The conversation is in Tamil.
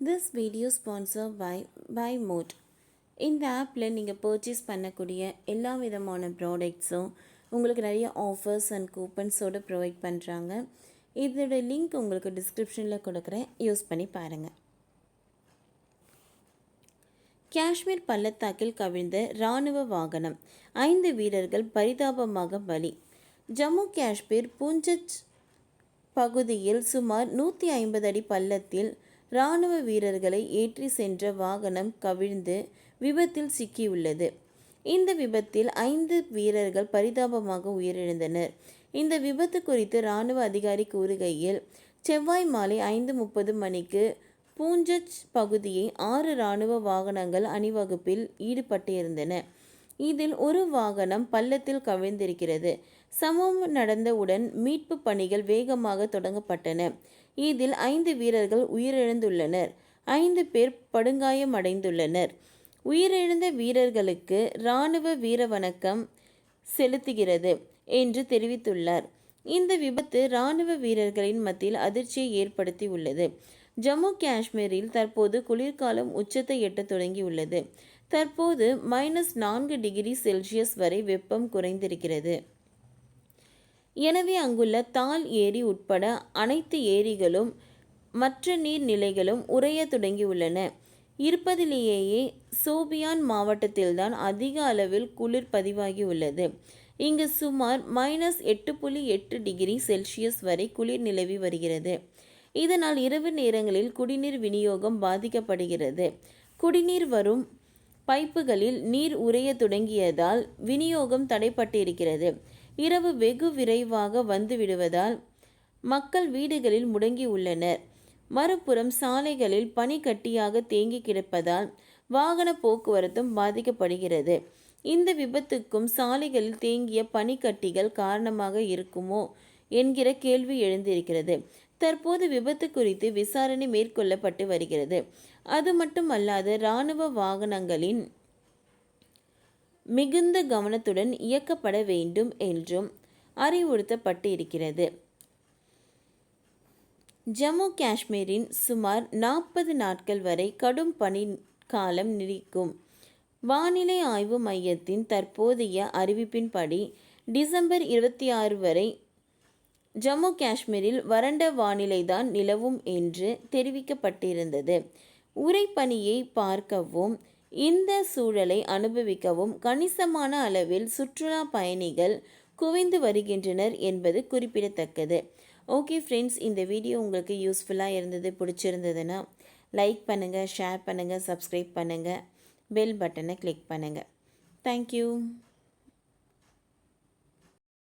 This video sponsor by by mode இந்த ஆப்பில் நீங்கள் பர்ச்சேஸ் பண்ணக்கூடிய எல்லா விதமான ப்ராடக்ட்ஸும் உங்களுக்கு நிறைய ஆஃபர்ஸ் அண்ட் கூப்பன்ஸோடு ப்ரொவைட் பண்ணுறாங்க இதோட லிங்க் உங்களுக்கு டிஸ்கிரிப்ஷனில் கொடுக்குறேன். யூஸ் பண்ணி பாருங்கள் காஷ்மீர் பள்ளத்தாக்கில் கவிழ்ந்த இராணுவ வாகனம் ஐந்து வீரர்கள் பரிதாபமாக பலி. ஜம்மு காஷ்மீர் பூஞ்சச் பகுதியில் சுமார் நூற்றி ஐம்பது அடி பள்ளத்தில் இராணுவ வீரர்களை ஏற்றி சென்ற வாகனம் கவிழ்ந்து விபத்தில் சிக்கியுள்ளது. இந்த விபத்தில் ஐந்து வீரர்கள் பரிதாபமாக உயிரிழந்தனர். இந்த விபத்து குறித்து இராணுவ அதிகாரி கூறுகையில் செவ்வாய் மாலை ஐந்து முப்பது மணிக்கு பூஞ்சச் பகுதியை ஆறு இராணுவ வாகனங்கள் அணிவகுப்பில் ஈடுபட்டிருந்தன. இதில் ஒரு வாகனம் பள்ளத்தில் கவிழ்ந்திருக்கிறது. சம்பவம் நடந்தவுடன் மீட்பு பணிகள் வேகமாக தொடங்கப்பட்டன. இதில் ஐந்து வீரர்கள் உயிரிழந்துள்ளனர். ஐந்து பேர் படுகாயமடைந்துள்ளனர் உயிரிழந்த வீரர்களுக்கு இராணுவ வீர வணக்கம் செலுத்துகிறது என்று தெரிவித்துள்ளார். இந்த விபத்து இராணுவ வீரர்களின் மத்தியில் அதிர்ச்சியை ஏற்படுத்தியுள்ளது. ஜம்மு காஷ்மீரில் தற்போது குளிர்காலம் உச்சத்தை எட்ட தொடங்கியுள்ளது. தற்போது மைனஸ் நான்கு டிகிரி செல்சியஸ் வரை வெப்பம் குறைந்திருக்கிறது. எனவே அங்குள்ள தால் ஏரி உட்பட அனைத்து ஏரிகளும் மற்ற நீர்நிலைகளும் உறைய தொடங்கியுள்ளன. இருப்பதிலேயே சோபியான் மாவட்டத்தில்தான் அதிக அளவில் குளிர் பதிவாகியுள்ளது. இங்கு சுமார் மைனஸ் எட்டு புள்ளி எட்டு டிகிரி செல்சியஸ் வரை குளிர் நிலவி வருகிறது. இதனால் இரவு நேரங்களில் குடிநீர் விநியோகம் பாதிக்கப்படுகிறது. குடிநீர் வரும் பைப்புகளில் நீர் உறைய தொடங்கியதால் விநியோகம் தடைப்பட்டிருக்கிறது. இரவு வெகு விரைவாக வந்துவிடுவதால் மக்கள் வீடுகளில் முடங்கி உள்ளனர். மறுபுறம் சாலைகளில் பனிக்கட்டியாக தேங்கி கிடப்பதால் வாகன போக்குவரத்தும் பாதிக்கப்படுகிறது. இந்த விபத்துக்கும் சாலைகளில் தேங்கிய பனிக்கட்டிகள் காரணமாக இருக்குமோ என்கிற கேள்வி எழுந்திருக்கிறது. தற்போது விபத்து குறித்து விசாரணை மேற்கொள்ளப்பட்டு வருகிறது. அது மட்டுமல்லாது இராணுவ வாகனங்களின் மிகுந்த கவனத்துடன் இயக்கப்பட வேண்டும் என்றும் அறிவுறுத்தப்பட்டு இருக்கிறது ஜம்மு காஷ்மீரின் சுமார் நாற்பது நாட்கள் வரை கடும் பனி காலம் நீடிக்கும். வானிலை ஆய்வு மையத்தின் தற்போதைய அறிவிப்பின்படி டிசம்பர் இருபத்தி ஆறு வரை ஜம்மு காஷ்மீரில் வறண்ட வானிலைதான் நிலவும் என்று தெரிவிக்கப்பட்டிருந்தது. உரைப்பனியை பார்க்கவும் இந்த சூழலை அனுபவிக்கவும் கணிசமான அளவில் சுற்றுலா பயணிகள் குவிந்து வருகின்றனர் என்பது குறிப்பிடத்தக்கது. ஓகே ஃப்ரெண்ட்ஸ் இந்த வீடியோ உங்களுக்கு யூஸ்ஃபுல்லாக இருந்தது பிடிச்சிருந்ததுன்னா லைக் பண்ணுங்கள் ஷேர் பண்ணுங்கள் சப்ஸ்கிரைப் பண்ணுங்கள் பெல் பட்டனை கிளிக் பண்ணுங்கள் தேங்க்யூ